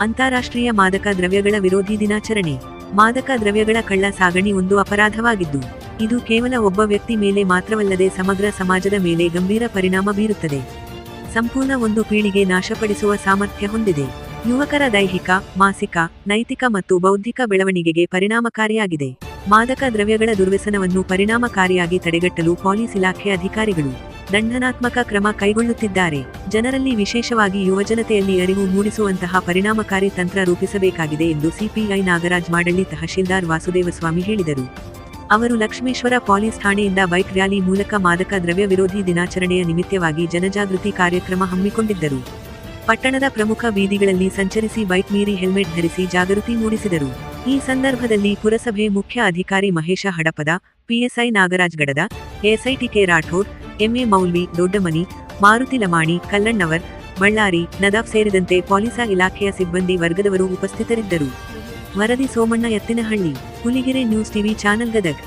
ಅಂತಾರಾಷ್ಟ್ರೀಯ ಮಾದಕ ದ್ರವ್ಯಗಳ ವಿರೋಧಿ ದಿನಾಚರಣೆ. ಮಾದಕ ದ್ರವ್ಯಗಳ ಕಳ್ಳ ಸಾಗಣೆ ಒಂದು ಅಪರಾಧವಾಗಿದ್ದು, ಇದು ಕೇವಲ ಒಬ್ಬ ವ್ಯಕ್ತಿ ಮೇಲೆ ಮಾತ್ರವಲ್ಲದೆ ಸಮಗ್ರ ಸಮಾಜದ ಮೇಲೆ ಗಂಭೀರ ಪರಿಣಾಮ ಬೀರುತ್ತದೆ. ಸಂಪೂರ್ಣ ಒಂದು ಪೀಳಿಗೆ ನಾಶಪಡಿಸುವ ಸಾಮರ್ಥ್ಯ ಹೊಂದಿದೆ. ಯುವಕರ ದೈಹಿಕ, ಮಾಸಿಕ, ನೈತಿಕ ಮತ್ತು ಬೌದ್ಧಿಕ ಬೆಳವಣಿಗೆಗೆ ಪರಿಣಾಮಕಾರಿಯಾಗಿದೆ. ಮಾದಕ ದ್ರವ್ಯಗಳ ದುರ್ವ್ಯಸನವನ್ನು ಪರಿಣಾಮಕಾರಿಯಾಗಿ ತಡೆಗಟ್ಟಲು ಪೊಲೀಸ್ ಇಲಾಖೆ ಅಧಿಕಾರಿಗಳು ದಂಡನಾತ್ಮಕ ಕ್ರಮ ಕೈಗೊಳ್ಳುತ್ತಿದ್ದಾರೆ. ಜನರಲ್ಲಿ ವಿಶೇಷವಾಗಿ ಯುವಜನತೆಯಲ್ಲಿ ಅರಿವು ಮೂಡಿಸುವಂತಹ ಪರಿಣಾಮಕಾರಿ ತಂತ್ರ ರೂಪಿಸಬೇಕಾಗಿದೆ ಎಂದು ಸಿಪಿಐ ನಾಗರಾಜ್ ಮಾಡಳ್ಳಿ ತಹಶೀಲ್ದಾರ್ ವಾಸುದೇವಸ್ವಾಮಿ ಹೇಳಿದರು. ಅವರು ಲಕ್ಷ್ಮೇಶ್ವರ ಪೊಲೀಸ್ ಠಾಣೆಯಿಂದ ಬೈಕ್ ರ್ಯಾಲಿ ಮೂಲಕ ಮಾದಕ ದ್ರವ್ಯ ವಿರೋಧಿ ದಿನಾಚರಣೆಯ ನಿಮಿತ್ತವಾಗಿ ಜನಜಾಗೃತಿ ಕಾರ್ಯಕ್ರಮ ಹಮ್ಮಿಕೊಂಡಿದ್ದರು. ಪಟ್ಟಣದ ಪ್ರಮುಖ ಬೀದಿಗಳಲ್ಲಿ ಸಂಚರಿಸಿ ಬೈಕ್ ಮೀರಿ ಹೆಲ್ಮೆಟ್ ಧರಿಸಿ ಜಾಗೃತಿ ಮೂಡಿಸಿದರು. ಈ ಸಂದರ್ಭದಲ್ಲಿ ಪುರಸಭೆ ಮುಖ್ಯ ಅಧಿಕಾರಿ Mahesh Hadapad, PSI Nagaraj Gadad SIT K Rathod, M A Moulvi, Doddamani, Maruti Lamani, Kallannavar, Ballari, Nadaf ಸೇರಿದಂತೆ ಪೊಲೀಸ ಇಲಾಖೆಯ ಸಿಬ್ಬಂದಿ ವರ್ಗದವರು ಉಪಸ್ಥಿತರಿದ್ದರು. ವರದಿ Somanna Ettinahalli, Huligere news TV channel Gadag.